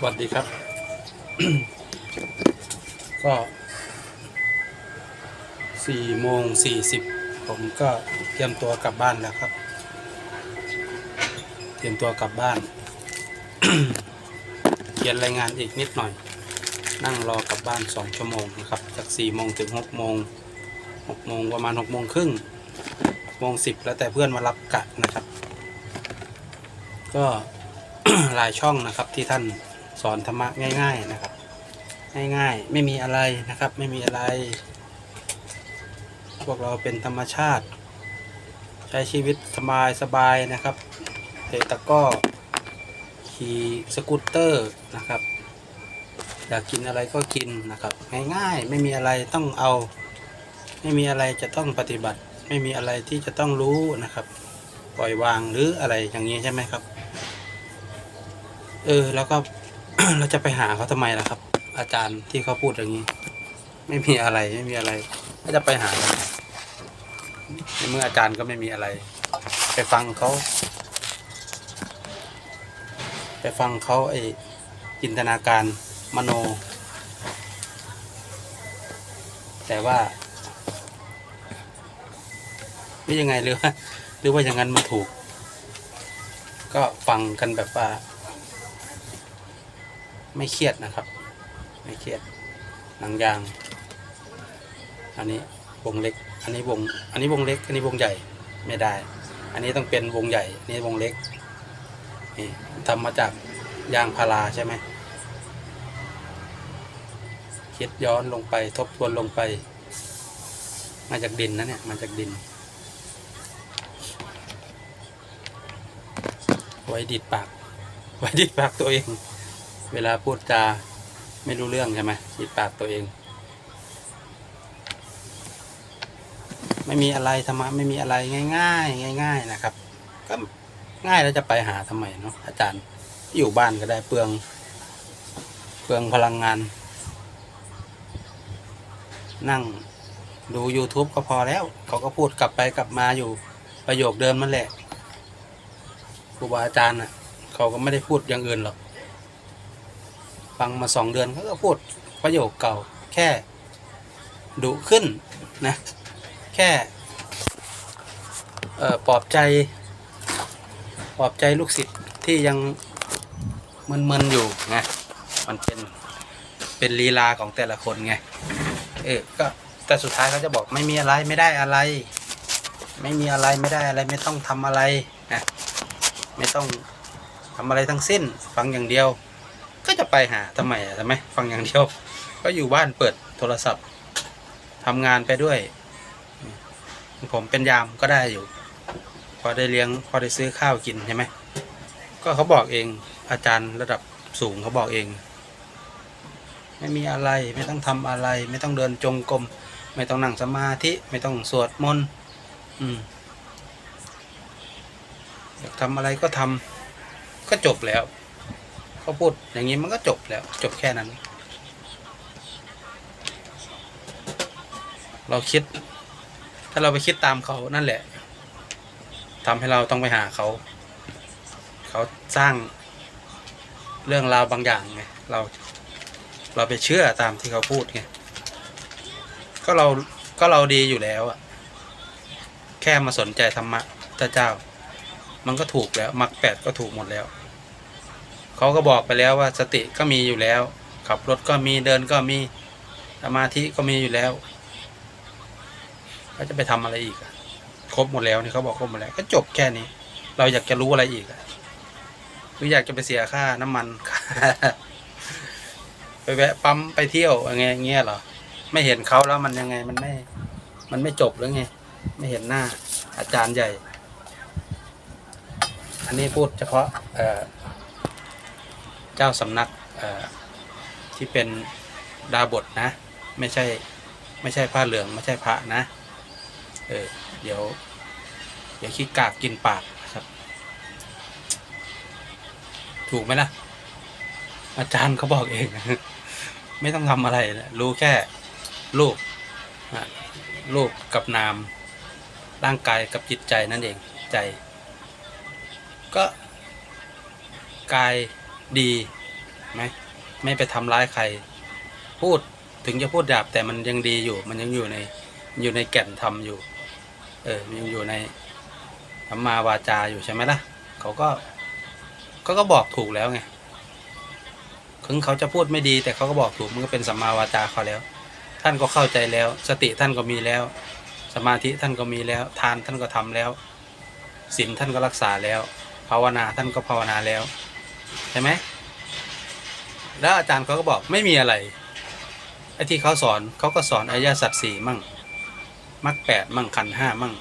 สวัสดีครับ ก็สี่โมงสี่สิบผมก็เตรียมตัวกลับบ้านแล้วครับ เตรียมตัวกลับบ้าน เขียนรายงานอีกนิดหน่อย นั่งรอกลับบ้านสองชั่วโมงนะครับ จากสี่โมงถึงหกโมงหกโมงประมาณหกโมงครึ่งโมงสิบแล้วแต่เพื่อนมารับกะนะครับ ก็หลายช่องนะครับที่ท่าน สอนธรรมะง่าย ๆนะครับ ง่ายๆ ไม่มีอะไรนะครับ ไม่มีอะไร พวกเราเป็นธรรมชาติ ใช้ชีวิตสบายสบายนะครับเตะตะก้อขี่สกูตเตอร์นะครับอยากกินอะไรก็กินนะครับ ง่ายๆ ไม่มีอะไรต้องเอา ไม่มีอะไรจะต้องปฏิบัติ ไม่มีอะไรที่จะต้องรู้นะครับ ปล่อยวางหรืออะไรอย่างนี้ใช่ไหมครับ เออ แล้วก็ เราจะไปหาเขาทำไมล่ะครับ อาจารย์ที่เขาพูดอย่างนี้ ไม่มีอะไรไม่มีอะไรก็จะไปหาในเมื่ออาจารย์ก็ไม่มีอะไร ไปฟังเขาไปฟังเขาไอ้จินตนาการมโน แต่ว่าไม่ยังไงหรือว่าหรือว่าอย่างนั้นมันถูก ก็ฟังกันแบบว่า ไม่เครียดนะครับ ไม่เครียดหนังยาง อันนี้วงเล็ก อันนี้วง อันนี้วงเล็ก อันนี้วงใหญ่ไม่ได้ อันนี้ต้องเป็นวงใหญ่นนี้วงเล็กนี่ทำมาจากยางพาราใช่ไหมคิดย้อนลงไปทบทวนลงไป มาจากดินนะเนี่ยมาจากดิน ไว้ดิดปาก ไว้ดิดปากตัวเอง เวลาพูดจาไม่รู้เรื่องใช่ไหมดิดปากตัวเอง ไม่มีอะไรธรรมะไม่มีอะไรง่ายๆง่าย ๆนะครับ ก็ง่ายแล้วจะไปหาทำไมเนาะอาจารย์อยู่บ้านก็ได้เปลือง เปลืองพลังงาน นั่งดู YouTube ก็พอแล้ว เขาก็พูดกลับไปกลับมาอยู่ประโยคเดิมนั่นแหละครูบาอาจารย์น่ะ เขาก็ไม่ได้พูดอย่างอื่นหรอก ฟังมาสองเดือนเขาก็พูดประโยคเก่าแค่ดุขึ้นนะแค่ปลอบใจปลอบใจลูกศิษย์ที่ยังมึนๆอยู่ไงมันเป็นเป็นลีลาของแต่ละคนไงเออก็แต่สุดท้ายเขาจะบอกไม่มีอะไรไม่ได้อะไร ไม่มีอะไรไม่ได้อะไรไม่ต้องทำอะไรนะไม่ต้องทำอะไรทั้งสิ้นฟังอย่างเดียว ก็จะไปหาทำไมอะทำไมฟังอย่างเดียว ก็อยู่บ้านเปิดโทรศัพท์ทำงานไปด้วย ผมเป็นยามก็ได้อยู่ พอได้เลี้ยงพอได้ซื้อข้าวกินใช่ไหมก็เขาบอกเองอาจารย์ระดับสูงเขาบอกเอง ไม่มีอะไรไม่ต้องทำอะไร ไม่ต้องเดินจงกรมไม่ต้องนั่งสมาธิไม่ต้องสวดมนต์อืมอยากทำอะไรก็ทำก็จบแล้ว เขาพูดอย่างนี้มันก็จบแล้ว จบแค่นั้น เราคิด ถ้าเราไปคิดตามเขานั่นแหละทำให้เราต้องไปหาเขา เขาสร้างเรื่องราวบางอย่างไงเราเราไปเชื่อตามที่เขาพูดไงก็เราก็เราดีอยู่แล้วอะแค่มาสนใจธรรมะพระเจ้า มันก็ถูกแล้วมรรคแปดก็ถูกหมดแล้ว เขาก็บอกไปแล้วว่าสติก็มีอยู่แล้ว ขับรถก็มีเดินก็มีสมาธิก็มีอยู่แล้วเขาจะไปทำอะไรอีกครบหมดแล้วนี่เขาบอกครบหมดแล้ว ก็จบแค่นี้ เราอยากจะรู้อะไรอีกหรืออยากจะไปเสียค่าน้ำมันไปแวะปั๊มไปเที่ยวอะไรเงี้ยเหรอไม่เห็นเขาแล้วมันยังไงมันไม่ มันไม่จบหรือไง ไม่เห็นหน้าอาจารย์ใหญ่ อันนี้พูดเฉพาะเอ่อ เจ้าสำนักที่เป็นดาบทนะ ไม่ใช่ไม่ใช่ผ้าเหลืองไม่ใช่พระนะเออเดี๋ยว เดี๋ยวขี้กากกินปากนะครับ ถูกไหมล่ะ อาจารย์เขาบอกเอง ไม่ต้องทำอะไรนะรู้แค่รูปรูปกับนาม ร่างกายกับจิตใจนั่นเองใจ ก็กาย ดีไหมไม่ไปทำร้ายใคร พูดถึงจะพูดหยาบแต่มันยังดีอยู่ มันยังอยู่ในอยู่ในแก่นธรรมอยู่ เออมันยังอยู่ในสัมมาวาจาอยู่ใช่ไหมล่ะ เขาก็เขาก็บอกถูกแล้วไงถึงเขาจะพูดไม่ดี แต่เขาก็บอกถูกมันก็เป็นสัมมาวาจาเขาแล้ว ท่านก็เข้าใจแล้ว สติท่านก็มีแล้ว สมาธิท่านก็มีแล้ว ทานท่านก็ทำแล้วศีลท่านก็รักษาแล้ว ภาวนาท่านก็ภาวนาแล้ว ใช่ไหมแล้วอาจารย์เขาก็บอกไม่มีอะไรไอ้ที่เขาสอนเขาก็สอนอริยสัจสี่มั่งมรรคแปดมั่งขันห้ามั่ง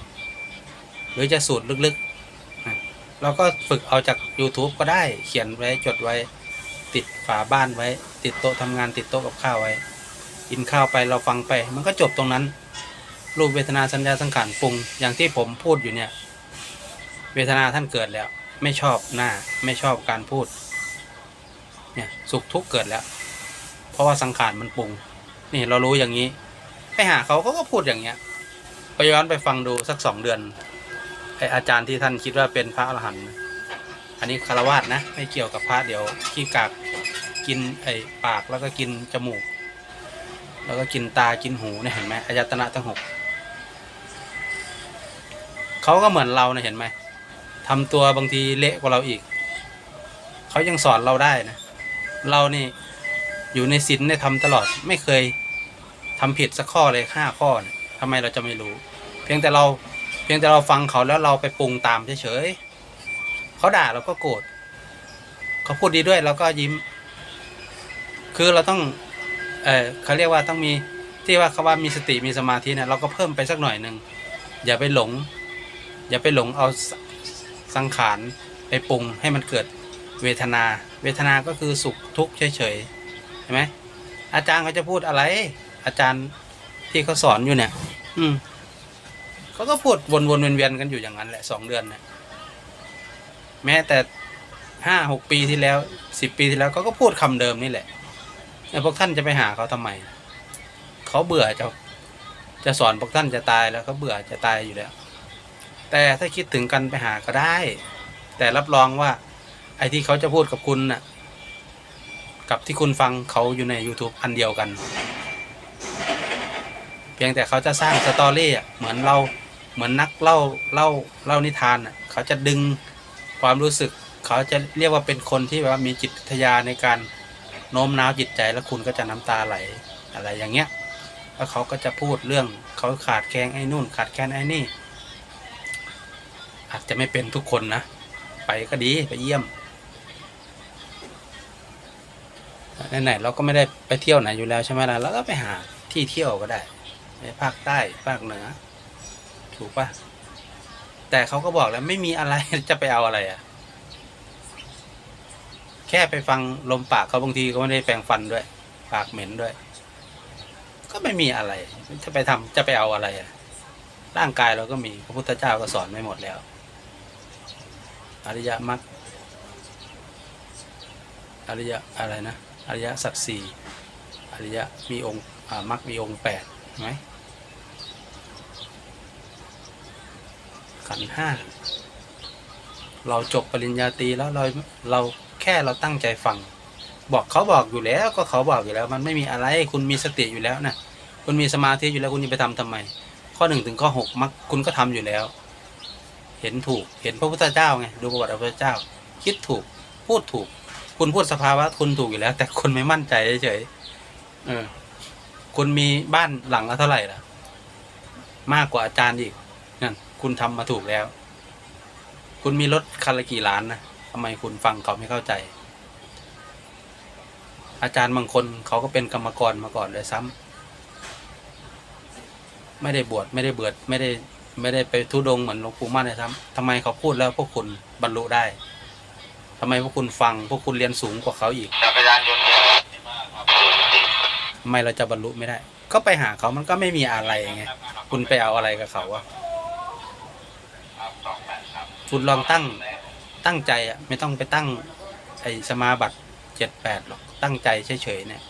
หรือจะสูตรลึกๆเราก็ฝึกเอาจาก YouTube ก็ได้เขียนไว้จดไว้ ติดฝาบ้านไว้ ติดโต๊ะทำงานติดโต๊ะกับข้าวไว้ กินข้าวไปเราฟังไป มันก็จบตรงนั้น รูปเวทนาสัญญาสังขารปรุงอย่างที่ผมพูดอยู่เนี่ย เวทนาท่านเกิดแล้ว ไม่ชอบหน้า ไม่ชอบการพูด เนี่ยสุขทุกข์เกิดแล้ว เพราะว่าสังขารมันปรุง นี่เรารู้อย่างนี้ ไปหาเขาเขาก็พูดอย่างเงี้ยไปย้อนไปฟังดูสักสองเดือนไออาจารย์ที่ท่านคิดว่าเป็นพระอรหันต์อันนี้คารวาสนะ ไม่เกี่ยวกับพระเดี๋ยวขี้กากกินไอปากแล้วก็กินจมูก แล้วก็กินตากินหูเนี่ยเห็นไหมอายตนะทั้งหกเขาก็เหมือนเราเนี่ยเห็นไหม ทำตัวบางทีเละกว่าเราอีก เขายังสอนเราได้นะ เรานี่อยู่ในศีลได้ทำตลอด ไม่เคยทำผิดสักข้อเลยห้าข้อนี่ยทำไมเราจะไม่รู้ เพียงแต่เราเพียงแต่เราฟังเขาแล้วเราไปปรุงตามเฉยๆเขาด่าเราก็โกรธเขาพูดดีด้วยเราก็ยิ้ม คือเราต้อง เออเขาเรียกว่าต้องมีที่ว่าเขาว่ามีสติมีสมาธิเนี่ยเราก็เพิ่มไปสักหน่อยหนึ่งอย่าไปหลง อย่าไปหลงเอา สังขารไปปรุงให้มันเกิดเวทนา เวทนาก็คือสุขทุกข์เฉยๆเห็นไหมอาจารย์เขาจะพูดอะไร อาจารย์ที่เขาสอนอยู่เนี่ย อืมเขาก็พูดวนๆเวียนๆกันอยู่อย่างนั้นแหละสองเดือนเนี่ยแม้แต่ห้าหกปีที่แล้วสิบปีที่แล้วเขาก็พูดคำเดิมนี่แหละแล้วพวกท่านจะไปหาเขาทำไมเขาเบื่อจะจะสอนพวกท่านจะตายแล้วเขาเบื่อจะตายอยู่แล้ว แต่ถ้าคิดถึงกันไปหาก็ได้ แต่รับรองว่า ไอ้ที่เขาจะพูดกับคุณน่ะ กับที่คุณฟังเขาอยู่ใน YouTube อันเดียวกัน เพียงแต่เขาจะสร้างสตอรี่อะเหมือนเราเหมือนนักเล่าเล่าเล่านิทานอะเขาจะดึงความรู้สึก เขาจะเรียกว่าเป็นคนที่แบบว่ามีจิตวิทยาในการโน้มน้าวจิตใจแล้วคุณก็จะน้ำตาไหลอะไรอย่างเงี้ยแล้วเขาก็จะพูดเรื่องเขาขาดแคลนไอ้นู่น ขาดแคลนไอ้นี่ อาจจะไม่เป็นทุกคนนะ ไปก็ดีไปเยี่ยมไหนๆเราก็ไม่ได้ไปเที่ยวไหนอยู่แล้วใช่ไหมล่ะเราก็ไปหาที่เที่ยวก็ได้ไปภาคใต้ภาคเหนือ ถูกปะแต่เขาก็บอกแล้วไม่มีอะไรจะไปเอาอะไรอะ แค่ไปฟังลมปากเขาบางทีก็ไม่ได้แปรงฟันด้วย ปากเหม็นด้วย ก็ไม่มีอะไร จะไปทำจะไปเอาอะไรอะร่างกายเราก็มีพระพุทธเจ้าก็สอนไม่หมดแล้ว อริยมรรคอริยอะไรนะอริยสัจสี่อริยมีองค์มรรคมีองค์แปดไหมขันห้าเราจบปริญญาตรีแล้วเราเราแค่เราตั้งใจฟัง บอกเขาบอกอยู่แล้วก็เขาบอกอยู่แล้ว มันไม่มีอะไรคุณมีสติอยู่แล้วนะคุณมีสมาธิอยู่แล้วคุณจะไปทำทำไม ข้อหนึ่งถึงข้อหกมักคุณก็ทำอยู่แล้ว เห็นถูก เห็นพระพุทธเจ้าไง ดูประวัติพระพุทธเจ้า คิดถูก พูดถูก คุณพูดสภาวะคุณถูกอยู่แล้ว แต่คุณไม่มั่นใจเฉยเออ คุณมีบ้านหลังละเท่าไหร่ล่ะ มากกว่าอาจารย์อีก นั่น คุณทำมาถูกแล้ว คุณมีรถคันละกี่ล้านนะทำไมคุณฟังเขาไม่เข้าใจ อาจารย์บางคนเขาก็เป็นกรรมกรมาก่อนเลยซ้ำไม่ได้บวชไม่ได้เบิดไม่ได้ ไม่ได้ไปทุดงเหมือนหลวงปู่มั่นเลยซ้ำทำไมเขาพูดแล้วพวกคุณบรรลุได้ทำไมพวกคุณฟัง พวกคุณเรียนสูงกว่าเขาอีกจักรยานยนต์เนี่ยดีมากครับทำไมเราจะบรรลุไม่ได้ ก็ไปหาเขามันก็ไม่มีอะไรไงคุณไปเอาอะไรกับเขาอะคุณลองตั้งตั้งใจอะไม่ต้องไปตั้งไอ้สมาบัติเจ็ดแปดหรอกตั้งใจเฉยๆเนี่ย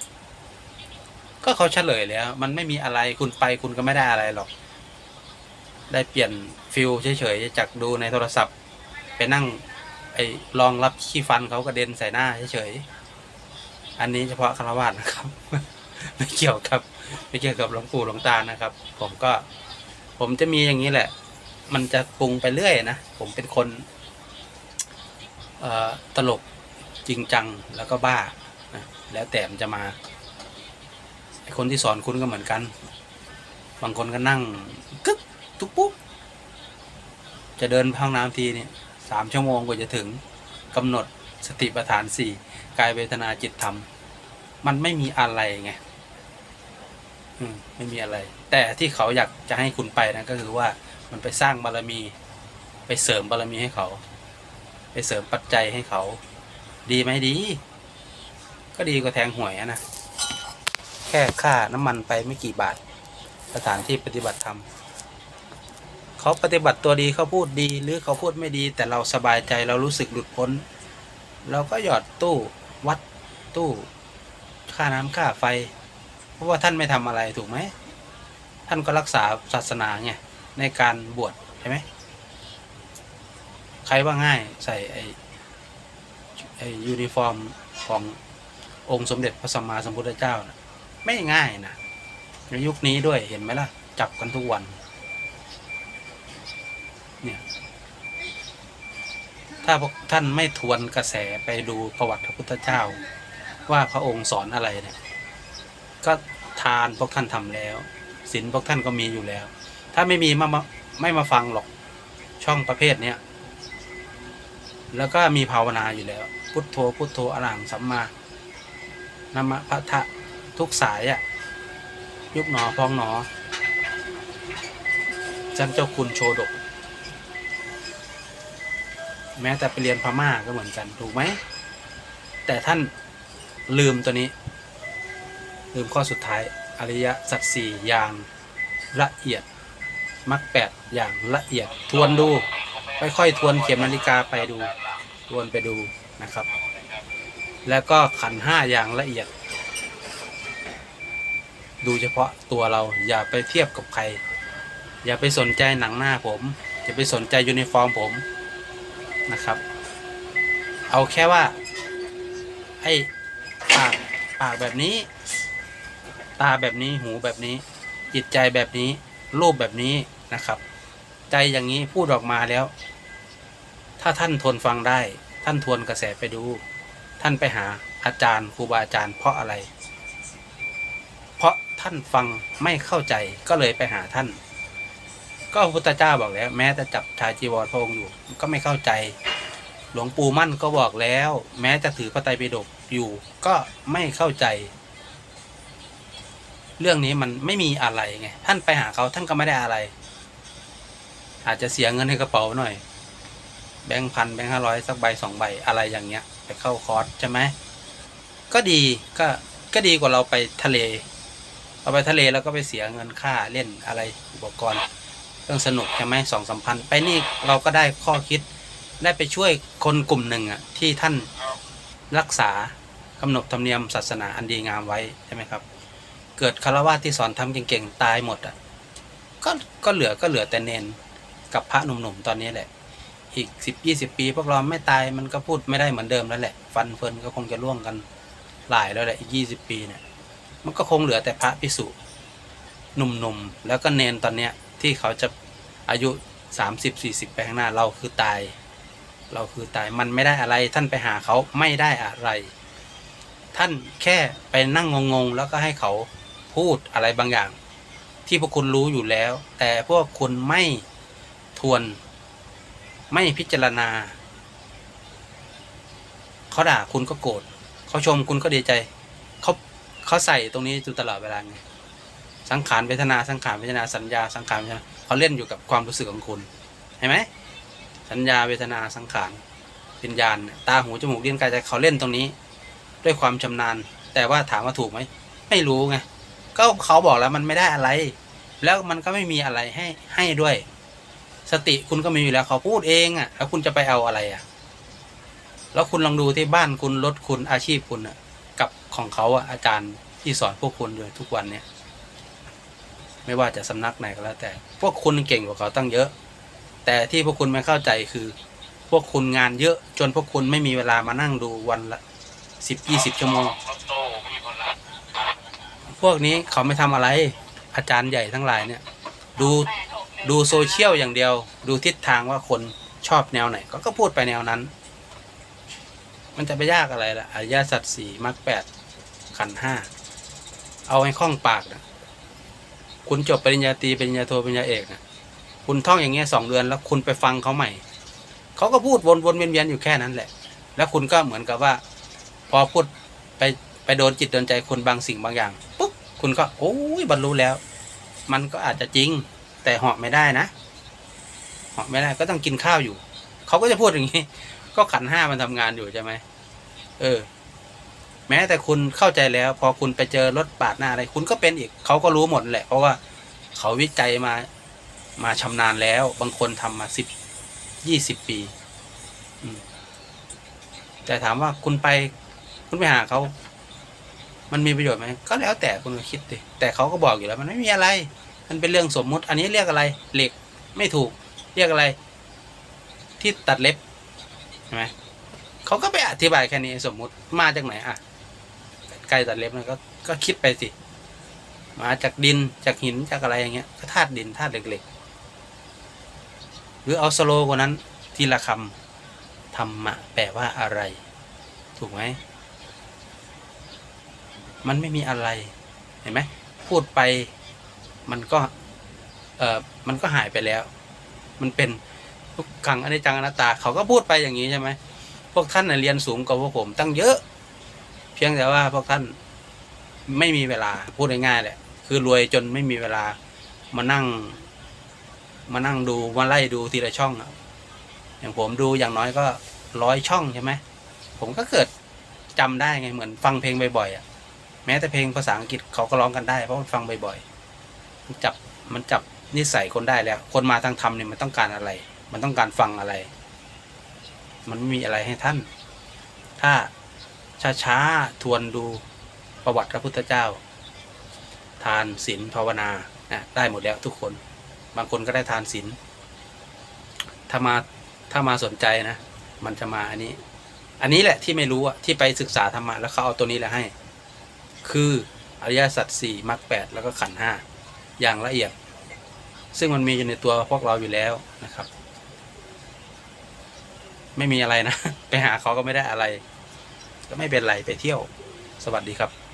ก็เขาเฉลยแล้ว มันไม่มีอะไรคุณไปคุณก็ไม่ได้อะไรหรอก ได้เปลี่ยนฟิลเฉยๆจากดูในโทรศัพท์ ไปนั่งไอ้ลองรับขี้ฟันเขากระเด็นใส่หน้าเฉยๆอันนี้เฉพาะคารวะนะครับ ไม่เกี่ยวกับไม่เกี่ยวกับหลวงปู่หลวงตานะครับ ผมก็ ผมจะมีอย่างนี้แหละ มันจะปรุงไปเรื่อยนะผมเป็นคนตลกจริงจังแล้วก็บ้านะแล้วแต่มันจะมาคนที่สอนคุณก็เหมือนกัน บางคนก็นั่ง ทุกปุ๊บจะเดินไปห้องน้ำทีเนี่ยสามชั่วโมงกว่าจะถึงกำหนดสติปัฏฐานสี่กายเวทนาจิตธรรม มันไม่มีอะไรไงอืมไม่มีอะไร แต่ที่เขาอยากจะให้คุณไปนะก็คือว่ามันไปสร้างบารมี ไปเสริมบารมีให้เขา ไปเสริมปัจจัยให้เขา ดีไหมดี ก็ดีกว่าแทงหวยนะแค่ค่าน้ำมันไปไม่กี่บาทสถานที่ปฏิบัติธรรม เขาปฏิบัติตัวดีเขาพูดดีหรือเขาพูดไม่ดี แต่เราสบายใจเรารู้สึกหลุดพ้น เราก็หยอดตู้วัดตู้ค่าน้ำค่าไฟ เพราะว่าท่านไม่ทำอะไรถูกไหม ท่านก็รักษาศาสนาไงในการบวชใช่ไหมใครว่าง่ายใส่ไอ้ไอ้ยูนิฟอร์มขององค์สมเด็จพระสัมมาสัมพุทธเจ้านะไม่ง่ายนะในยุคนี้ด้วยเห็นไหมล่ะ จับกันทุกวัน เนี่ยถ้าพวกท่านไม่ทวนกระแสไปดูประวัติพระพุทธเจ้า ว่าพระองค์สอนอะไรเนี่ยก็ทานพวกท่านทำแล้วศีลพวกท่านก็มีอยู่แล้ว ถ้าไม่มีมามาไม่มาฟังหรอกช่องประเภทเนี้ยแล้วก็มีภาวนาอยู่แล้ว พุทโธพุทโธอรหังสัมมานะมะพะทะทุกสายอะยุบหนอพองหนอจันเจ้าคุณโชดก แม้แต่ไปเรียนพม่าก็เหมือนกันถูกไหม แต่ท่านลืมตัวนี้ ลืมข้อสุดท้าย อริยสัจสี่อย่างละเอียดมรรคแปดอย่างละเอียดทวนดูค่อยๆทวนเข็มนาฬิกาไปดู ทวนไปดูนะครับ แล้วก็ขันห้าอย่างละเอียด ดูเฉพาะตัวเราอย่าไปเทียบกับใคร อย่าไปสนใจหนังหน้าผม อย่าไปสนใจยูนิฟอร์มผม นะครับ เอาแค่ว่า ไอ้ปากปากแบบนี้ ตาแบบนี้หูแบบนี้ จิตใจแบบนี้ รูปแบบนี้นะครับ ใจอย่างนี้พูดออกมาแล้ว ถ้าท่านทนฟังได้ ท่านทวนกระแสไปดู ท่านไปหาอาจารย์ครูบาอาจารย์เพราะอะไร เพราะท่านฟังไม่เข้าใจก็เลยไปหาท่าน ก็พระพุทธเจ้าบอกแล้ว แม้แต่จับชายจีวรพระองค์อยู่ก็ไม่เข้าใจ หลวงปู่มั่นก็บอกแล้ว แม้จะถือพระไตรปิฎกอยู่ก็ไม่เข้าใจ เรื่องนี้มันไม่มีอะไรไงท่านไปหาเขาท่านก็ไม่ได้อะไร อาจจะเสียเงินให้กระเป๋าหน่อย แบงค์พันแบงค์ห้าร้อยสักใบสองใบอะไรอย่างเงี้ย ไปเข้าคอร์สใช่ไหมก็ดีก็ก็ดีกว่าเราไปทะเลเราไปทะเลแล้วก็ไปเสียเงินค่าเล่นอะไรอุปกรณ์ เรื่องสนุกใช่ไหมสองสามพันไปนี่เราก็ได้ข้อคิด ได้ไปช่วยคนกลุ่มหนึ่งอะที่ท่านรักษากำหนดธรรมเนียมศาสนาอันดีงามไว้ใช่ไหมครับ เกิดคารวะที่สอนทำเก่งๆตายหมดอะก็ก็เหลือก็เหลือแต่เนนกับพระหนุ่มๆตอนนี้แหละ อีกสิบยี่สิบปี พวกเราไม่ตายมันก็พูดไม่ได้เหมือนเดิมแล้วแหละ ฟันเฟินก็คงจะล่วงกันหลายแล้วแหละอีกยี่สิบปีเนี่ยมันก็คงเหลือแต่พระพิสุหนุ่มๆแล้วก็เนนตอนเนี้ย ที่เขาจะอายุสามสิบสี่สิบไปข้างหน้าเราคือตาย เราคือตายมันไม่ได้อะไร ท่านไปหาเขาไม่ได้อะไร ท่านแค่ไปนั่งงงๆ แล้วก็ให้เขาพูดอะไรบางอย่าง ที่พวกคุณรู้อยู่แล้ว แต่พวกคุณไม่ทวน ไม่พิจารณาเขาด่าคุณก็โกรธเขาชมคุณก็ดีใจเขาเขาใส่ตรงนี้อยู่ตลอดเวลาไง สังขารเวทนาสังขารเวทนาสัญญาสังขารเวทนาเขาเล่นอยู่กับความรู้สึกของคุณเห็นไหมสัญญาเวทนาสังขารวิญญาณตาหูจมูกเลิ้นกายใจเขาเล่นตรงนี้ ด้วยความชำนาญ แต่ว่าถามว่าถูกไหมไม่รู้ไงก็เขาบอกแล้วมันไม่ได้อะไร แล้วมันก็ไม่มีอะไรให้ให้ด้วย สติคุณก็มีอยู่แล้วเขาพูดเองอะแล้วคุณจะไปเอาอะไรอะ แล้วคุณลองดูที่บ้านคุณรถคุณอาชีพคุณอะกับของเขาอะอาจารย์ที่สอนพวกคุณอยู่ทุกวันเนี่ย ไม่ว่าจะสำนักไหนก็แล้วแต่ พวกคุณเก่งกว่าเขาตั้งเยอะ แต่ที่พวกคุณไม่เข้าใจคือ พวกคุณงานเยอะจนพวกคุณไม่มีเวลามานั่งดูวันละสิบยี่สิบชั่วโมง พวกนี้เขาไม่ทำอะไร อาจารย์ใหญ่ทั้งหลายเนี่ย ดูดูโซเชียลอย่างเดียว ดูทิศทางว่าคนชอบแนวไหนก็ก็พูดไปแนวนั้น มันจะไปยากอะไรล่ะอริยสัจสี่มรรคแปดขันห้า เอาให้คล่องปากนะ คุณจบปริญญาตรีปริญญาโทปริญญาเอกนะคุณท่องอย่างเงี้ยสองเดือนแล้วคุณไปฟังเขาใหม่เขาก็พูดวนๆเวียนๆอยู่แค่นั้นแหละ แล้วคุณก็เหมือนกับว่า พอพูดไปไปโดนจิตโดนใจคนบางสิ่งบางอย่างปุ๊บคุณก็โอ้ยบรรลุแล้ว มันก็อาจจะจริง แต่เหาะไม่ได้นะเหาะไม่ได้ก็ต้องกินข้าวอยู่เขาก็จะพูดอย่างนี้ ก็ขันห้ามันทำงานอยู่ใช่ไหมเออ แม้แต่คุณเข้าใจแล้ว พอคุณไปเจอรถปาดหน้าอะไร คุณก็เป็นอีกเขาก็รู้หมดแหละ เพราะว่าเขาวิจัยมามาชำนาญแล้ว บางคนทำมาสิบยี่สิบปีแต่ถามว่าคุณไป คุณไปหาเขา มันมีประโยชน์ไหมก็แล้วแต่คุณคิดดิแต่เขาก็บอกอยู่แล้วมันไม่มีอะไร มันเป็นเรื่องสมมุติ อันนี้เรียกอะไร เหล็กไม่ถูก เรียกอะไร ที่ตัดเล็บใช่ไหมเขาก็ไปอธิบายแค่นี้สมมุติมาจากไหนอะ ไกลตัดเล็บมันก็ก็คิดไปสิ มาจากดินจากหินจากอะไรอย่างเงี้ยก็ธาตุดินธาตุเหล็กๆ หรือเอาสโลกว่านั้น ทีละคำธรรมะแปลว่าอะไร ถูกไหม มันไม่มีอะไร เห็นไหมพูดไปมันก็เออมันก็หายไปแล้ว มันเป็นทุกขังอนิจจังอนัตตา เขาก็พูดไปอย่างนี้ใช่ไหม พวกท่านน่ะเรียนสูงกว่าพวกผมตั้งเยอะ เพียงแต่ว่าพวกท่านไม่มีเวลาพูดง่ายๆแหละคือรวยจนไม่มีเวลามานั่ง มานั่งดูมาไล่ดูทีละช่องอะอย่างผมดูอย่างน้อยก็ร้อยช่องใช่ไหมผมก็เกิดจำได้ไงเหมือนฟังเพลงบ่อยๆอะแม้แต่เพลงภาษาอังกฤษเขาก็ร้องกันได้เพราะมันฟังบ่อยๆมันจับมันจับนิสัยคนได้แล้ว คนมาทางธรรมเนี่ยมันต้องการอะไร มันต้องการฟังอะไร มันไม่มีอะไรให้ท่าน ถ้า ช้าๆ ทวนดูประวัติพระพุทธเจ้า ทานศีลภาวนานะได้หมดแล้วทุกคน บางคนก็ได้ทานศีลถ้ามาถ้ามาสนใจนะ มันจะมาอันนี้ อันนี้แหละที่ไม่รู้อะที่ไปศึกษาธรรมะแล้วเขาเอาตัวนี้แหละให้ คืออริยสัจสี่มรรคแปดแล้วก็ขันห้าอย่างละเอียด ซึ่งมันมีอยู่ในตัวพวกเราอยู่แล้วนะครับ ไม่มีอะไรนะ ไปหาเขาก็ไม่ได้อะไร ก็ไม่เป็นไรไปเที่ยว สวัสดีครับ